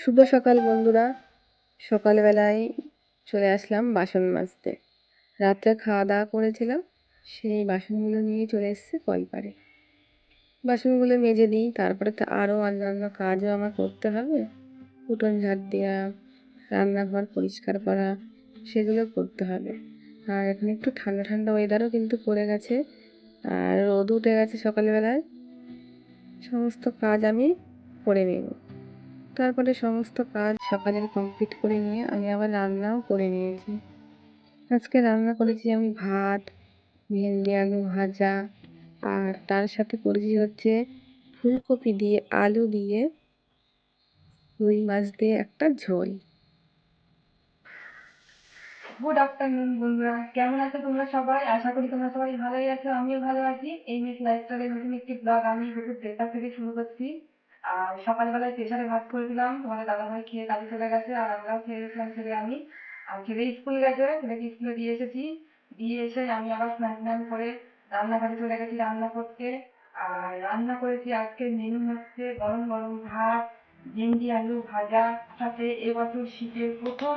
শুভ সকাল, বন্ধুরা। সকালবেলায় চলে আসলাম বাসন মাজতে। রাত্রে খাওয়া দাওয়া করেছিলাম, সেই বাসনগুলো নিয়ে চলে এসেছে কলপারে। বাসনগুলো মেজে দিই, তারপরে তো আরও অন্যান্য কাজও আমার করতে হবে। উঠোন ঝাড় দেওয়া রান্নাঘর পরিষ্কার করা, সেগুলো করতে হবে। আর এখন একটু ঠান্ডা ঠান্ডা ওয়েদারও কিন্তু পড়ে গেছে, আর রোদ উঠে গেছে সকালবেলায়। সমস্ত কাজ আমি করে নেব। তারপরে সমস্ত কাজ সকালের কমপ্লিট করে নিয়ে আমি আবার রান্নাও করে নিয়েছি। আজকে রান্না করেছি আমি ভাত, ভেন্ডি, আলু ভাজা, আর তার সাথে করেছি হচ্ছে ফুলকপি দিয়ে, আলু দিয়ে রুই মাছ দিয়ে একটা ঝোল। গুড আফটারনুন বন্ধুরা, কেমন আছো তোমরা সবাই? আশা করি তোমরা সবাই ভালোই আছো, আমিও ভালো আছি। এই মিস লাইফস্টাইলের নতুন একটি ব্লগ আমি দুপুর দেড়টা থেকে শুরু করছি। আর সকালবেলায় প্রেশারে ভাত করেছিলাম তোমাদের দাদাভাই খেয়ে কাজে চলে গেছে আর আমরাও খেয়ে গেছিলাম ছেলে আমি। আর ছেলে স্কুল গেছে, ছেলেকে স্কুলে দিয়ে এসেছি। দিয়ে এসে আমি আবার স্নান স্নান করে রান্নাঘরে চলে গেছি রান্না করতে। আর রান্না করেছি আজকে মেনু হচ্ছে গরম গরম ভাত, ভেন্ডি, আলু ভাজা, সাথে এবছর শীতের প্রথম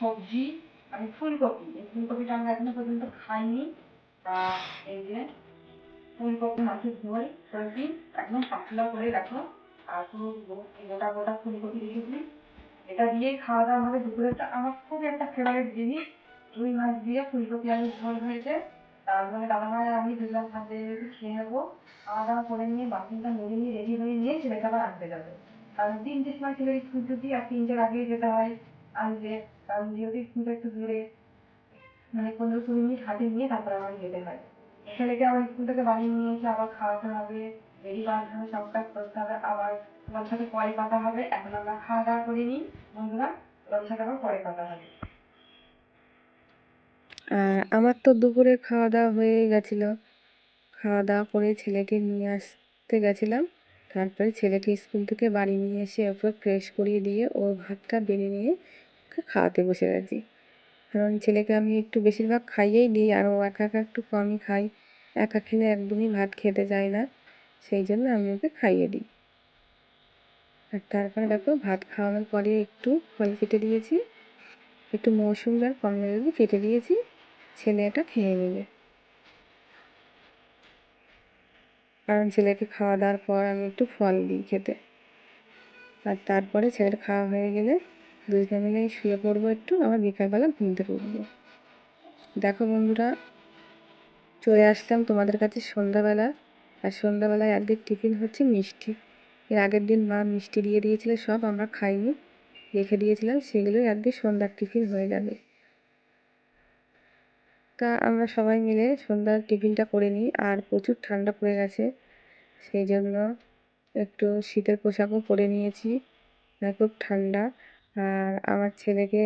সবজি, আমি ফুলকপি। এই ফুলকপিটা আমরা এখনও পর্যন্ত খাইনি। তা এই যে ফুলকপি, মাছের ঝোল করেছি। একদম পাতলা করে রাখো। আর পুরো গোটা গোটা ফুলকপি রেখেছি এটা দিয়েই খাওয়া দাওয়া। হবে দুপুরেরটা আমার খুব একটা ফেভারিট জিনিস। রুই মাছ দিয়ে ফুলকপি আলুর ঝোল হয়েছে। তারপরে দাদা ভাই আমি দুজন হাতে খেয়ে নেব, খাওয়া দাওয়া করে নিয়ে বাসনটা মেরে নিয়ে রেডি হয়ে নিয়ে ছেলেকে আবার আনতে যাবে। কারণ তিনটের সময় ছেলের স্কুল ছুটি আর তিনটের আগেই যেতে হয় আনতে কারণ যেহেতু স্কুলটা একটু দূরে মানে পনেরো কুড়ি মিনিট হাতে নিয়ে তারপরে আমার যেতে হয়। ছেলেকে আবার স্কুল থেকে বাড়ি নিয়ে এসে আবার খাওয়াতে হবে। রেডি হবে সব কাজ করতে হবে। আবার তোমার সাথে পরে কথা হবে। এখন আমরা খাওয়া দাওয়া করে নিই। বন্ধুরা, তোমার সাথে আবার পরে কথা হবে। আর আমার তো দুপুরে খাওয়া দাওয়া হয়ে গেছিল। খাওয়া দাওয়া করে ছেলেকে নিয়ে আসতে গেছিলাম। তারপরে ছেলেকে স্কুল থেকে বাড়ি নিয়ে এসে ওকে ফ্রেশ করিয়ে দিয়ে ওর ভাতটা বেড়ে নিয়ে ওকে খাওয়াতে বসে গেছি। কারণ ছেলেকে আমি একটু বেশিরভাগ খাইয়েই দিই আর ও একা একা একটু কমই খাই একা খেলে একদমই ভাত খেতে চায় না। সেই জন্য আমি ওকে খাইয়ে দিই। আর তারপরে দেখো ভাত খাওয়ানোর পরে একটু ফল কেটে দিয়েছি, একটু মৌসুমি আর কমলা লেবু কেটে দিয়েছি ছেলে এটা খেয়ে নেবে। কারণ ছেলেকে খাওয়া দাওয়ার পর আমি একটু ফল দিই খেতে। আর তারপরে ছেলের খাওয়া হয়ে গেলে দুজনে মিলে শুয়ে পড়ব একটু, আবার বিকালবেলা ঘুম থেকে উঠবো। দেখো বন্ধুরা, চলে আসলাম তোমাদের কাছে সন্ধ্যাবেলা। আর সন্ধ্যাবেলায় আজকে টিফিন হচ্ছে মিষ্টি। এর আগের দিন মা মিষ্টি দিয়ে দিয়েছিল, সব আমরা খাইনি। রেখে দিয়েছিলাম, সেগুলোই আজকে সন্ধ্যার টিফিন হয়ে যাবে। তা আমরা সবাই মিলে সন্ধ্যার টিফিনটা করে নিই, আর প্রচুর ঠান্ডা পড়ে গেছে। সেই জন্য একটু শীতের পোশাকও পরে নিয়েছি আর খুব ঠান্ডা। আর আমার ছেলেকে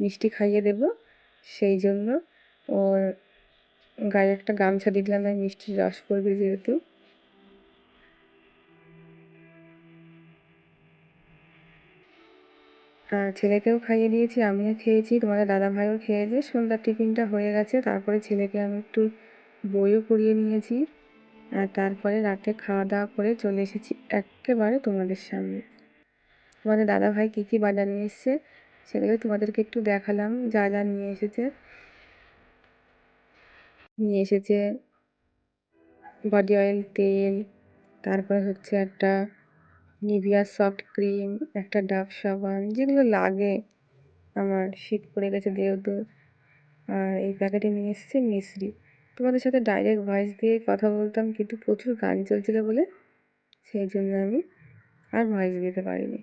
মিষ্টি খাইয়ে দেব, সেই জন্য ওর গায়ে একটা গামছা দিলাম আমি মিষ্টির রস পড়বে যেহেতু। ছেলেকেও খাইয়ে দিয়েছি, আমিও খেয়েছি, তোমাদের দাদা ভাইও খেয়েছে। সন্ধ্যার টিফিনটা হয়ে গেছে, তারপরে ছেলেকে আমি একটু বইও পড়িয়ে নিয়েছি। আর তারপরে রাতে খাওয়া দাওয়া করে চলে এসেছি একেবারে তোমাদের সামনে। তোমাদের দাদা ভাই কী কী বাজার নিয়ে এসছে সেগুলো তোমাদেরকে একটু দেখালাম। যা যা নিয়ে এসেছে। নিয়ে এসেছে বডি অয়েল, তেল, তারপরে হচ্ছে একটা নিভিয়া সফট ক্রিম একটা ডাভ সাবান, যেগুলো লাগে। আমার শীত পড়ে গেছে যেহেতু। আর এই প্যাকেটে নিয়ে এসেছে মিশ্রি তোমাদের সাথে ডাইরেক্ট ভয়েস দিয়ে কথা বলতাম, কিন্তু প্রচুর গান চলছিল বলে। সেই জন্য আমি আর ভয়েস দিতে পারিনি।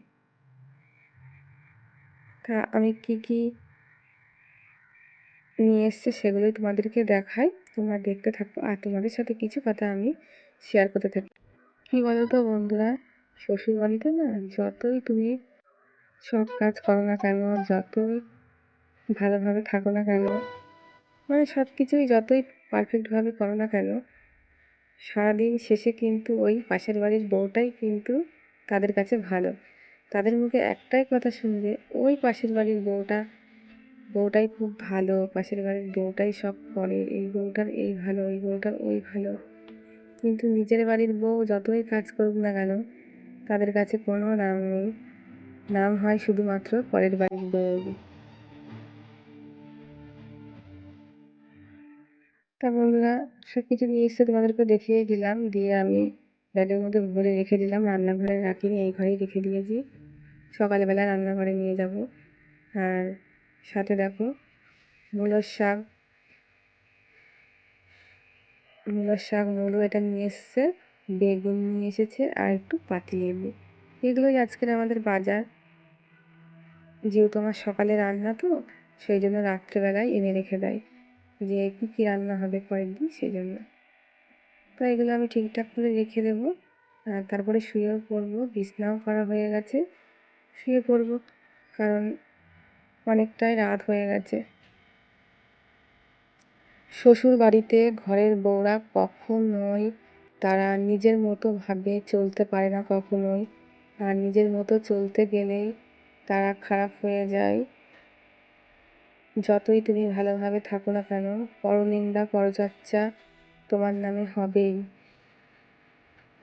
তা আমি কি কি নিয়ে এসছে সেগুলোই তোমাদেরকে দেখাই। তোমরা দেখতে থাকো। আর তোমাদের সাথে কিছু কথা আমি শেয়ার করতে থাকি। কী বলো তো বন্ধুরা? শ্বশুর বাড়িতে না যতই তুমি সব কাজ করো না কেন, যতই ভালোভাবে থাকো না কেন মানে সব কিছুই যতই পারফেক্টভাবে করো না কেন, সারাদিন শেষে কিন্তু ওই পাশের বাড়ির বউটাই কিন্তু তাদের কাছে ভালো। তাদের মুখে একটাই কথা শুনবে ওই পাশের বাড়ির বউটা, বউটাই খুব ভালো, পাশের বাড়ির বউটাই সব করে, এই বউটার এই ভালো, এই বউটার ওই ভালো। কিন্তু নিজের বাড়ির বউ যতই কাজ করুক না কেন তাদের কাছে কোনো নাম নেই। নাম হয় শুধুমাত্র পরের বাড়ির বউ তা বন্ধুরা সব কিছু নিয়ে এসে তোমাদেরকে দেখিয়ে দিলাম। দিয়ে আমি ব্যাগের মধ্যে ভরে রেখে দিলাম। রান্নাঘরে রাখিনি, এই ঘরেই রেখে দিয়েছি। সকালবেলা রান্নাঘরে নিয়ে যাব। আর সাথে দেখো, মূলোর শাক মূলোর শাক, মূলো এটা নিয়ে এসছে। বেগুন নিয়ে এসেছে আর একটু পাতি পাতিলেবু এগুলোই আজকের আমাদের বাজার। যেহেতু আমার সকালে রান্না তো, সেই জন্য রাত্রেবেলায় এনে রেখে দেয়। যে কী কী রান্না হবে পরের দিন, সেই জন্য। তো এগুলো আমি ঠিকঠাক করে রেখে দেবো। তারপরে শুয়েও পড়ব, বিছনাও করা হয়ে গেছে। শুয়ে পড়ব, কারণ অনেকটাই রাত হয়ে গেছে। শ্বশুর বাড়িতে ঘরের বউরা কখনোই তারা নিজের মতো ভাবে চলতে পারে না কখনোই। আর নিজের মতো চলতে গেলেই তারা খারাপ হয়ে যায়। যতই তুমি ভালোভাবে থাকো না কেন, পরনিন্দা পরচর্চা তোমার নামে হবেই।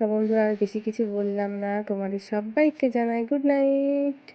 বন্ধুরা, আর বেশি কিছু বললাম না। তোমাদের সবাইকে জানাই গুড নাইট